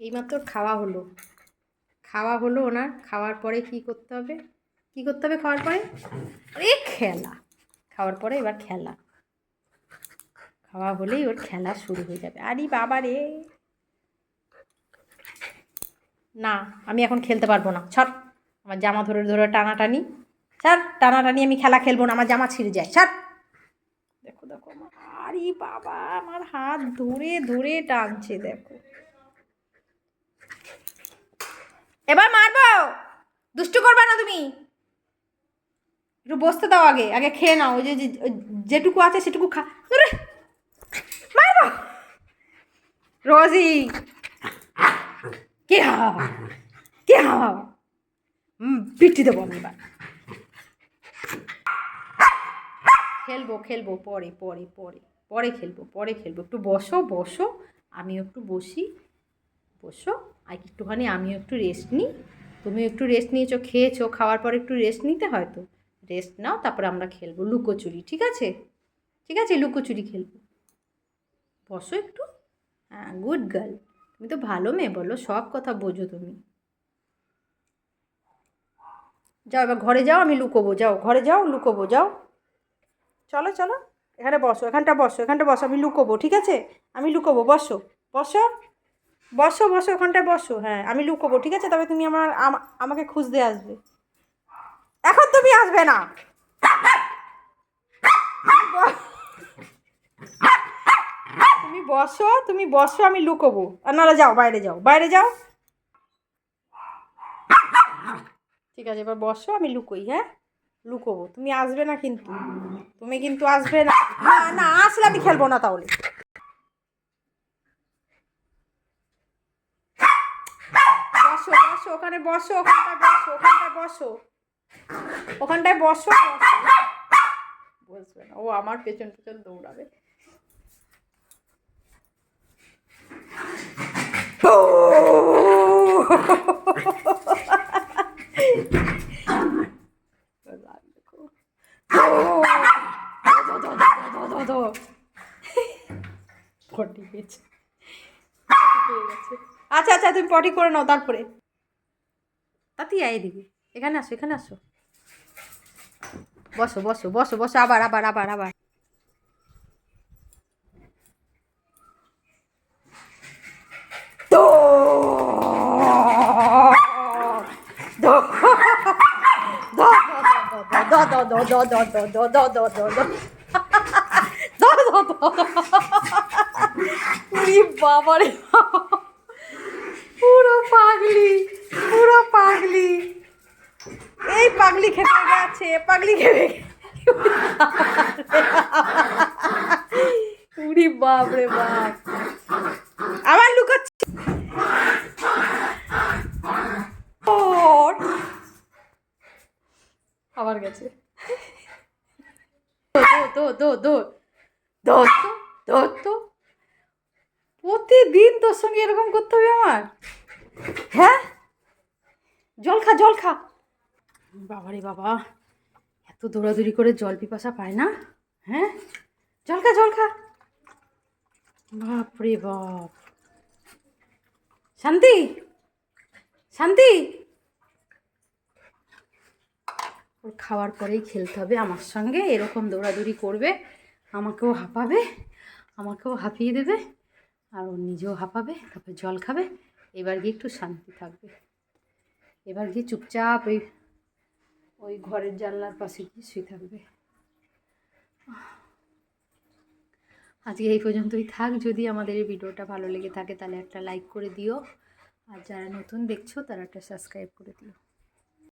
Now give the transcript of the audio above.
এইমাত্র খাওয়া হলো। খাওয়া হলো ওনার, খাওয়ার পরে কি করতে হবে? কি করতে হবে খাওয়ার পরে? আরে খেলা। খাওয়ার পরে এবার খেলা। খাওয়া হলেই ওর খেলা শুরু হয়ে যাবে। আরে বাবা রে। না, আমি এখন খেলতে পারব না। ছাড়। আমার জামা ধরে ধরে টানাটানি। ছাড়, টানাটানি আমি খেলা খেলব না। আমার জামা ছিঁড়ে যায়। ছাড়। দেখো দেখো, আমার আরে বাবা, আমার হাত ধরে ধরে টানছে, দেখো। এবার মারবো? দুষ্টু করবা না তুমি? একটু বসতে দাও আগে আগে খেয়ে নাও, ওই যে যেটুকু আছে সেটুকু খা। মারবো? রোজি! কে হা কে হা পিটি দেবো আমি এবার। খেলব খেলব, পরে পরে পরে পরে খেলব পরে খেলব। একটু বসো বসো, আমিও একটু বসি। বসো। আর একটুখানি আমিও একটু রেস্ট নিই। তুমিও একটু রেস্ট নিয়েছো, খেয়েছো, খাওয়ার পর একটু রেস্ট নিতে হয়তো। রেস্ট নাও, তারপরে আমরা খেলব লুকোচুরি, ঠিক আছে? ঠিক আছে, লুকোচুরি খেলব। বসো একটু। হ্যাঁ গুড গার্ল তুমি তো ভালো মেয়ে, বলো, সব কথা বোঝো তুমি। যাও, এবার ঘরে যাও, আমি লুকোবো, যাও। ঘরে যাও, লুকোবো, যাও। চলো চলো। এখানে বসো, এখানটা বসো এখানটা বসো, আমি লুকোবো, ঠিক আছে? আমি লুকোবো, বসো। বসো। বসো বসো, ওখানটায় বসো। হ্যাঁ আমি লুকোবো, ঠিক আছে? তবে তুমি আমার আমাকে খুঁজতে আসবে। এখন তুমি আসবে না। তুমি বসো তুমি বসো, আমি লুকোবো। আর নাহলে যাও, বাইরে যাও বাইরে যাও। ঠিক আছে, এবার বসো, আমি লুকোই হ্যাঁ? লুকোবো। তুমি আসবে না কিন্তু। তুমি কিন্তু আসবে না না, আসলে আমি খেলব না তাহলে। বসো, ওখানে বসো, ওখানটায় বসো ওখানটায় বসো। ওখানটায় বসো বসো। বসবে না। ও আমার পেছন পেছন দৌড়াবে। পটি পেয়েছে। আচ্ছা আচ্ছা তুমি পটি করে নাও, তারপরে। তাতি আয় এদিকে এখানে আসো এখানে আসো। বসো বসো বসো বসো, আবার আবার আবার আবার। বাবারে। পুরো পাগলি। পুরো পাগলি। এই পাগলি খেপে গেছে, পাগলি খেপে উরি বাপ রে বাপ। আবার লুকাচ্ছি আবার গেছে। দো দো দো দো দো তো। প্রতিদিন তোর সঙ্গে এরকম করতে হবে আমার? হ্যাঁ? জল খা জল খা। বাবারে বাবা, এত দৌড়াদৌড়ি করে জল পিপাসা পায় না? হ্যাঁ? জল খা জল খা। বাপরে বাপ। শান্তি? শান্তি? ওর খাওয়ার পরেই খেলতে হবে আমার সঙ্গে, এরকম দৌড়াদৌড়ি করবে, আমাকেও হাঁপাবে, আমাকেও হাঁপিয়ে দেবে, আর ও নিজেও হাঁপাবে, তারপর জল খাবে, এবার গিয়ে একটু শান্তি থাকবে। এবার গিয়ে চুপচাপ ওই ওই ঘরের জানলার পাশে গিয়ে শুয়ে থাকবে। আজকে এই পর্যন্তই থাক। যদি আমাদের এই ভিডিওটা ভালো লেগে থাকে তাহলে একটা লাইক করে দিও। আর যারা নতুন দেখছ তারা একটা সাবস্ক্রাইব করে দিও।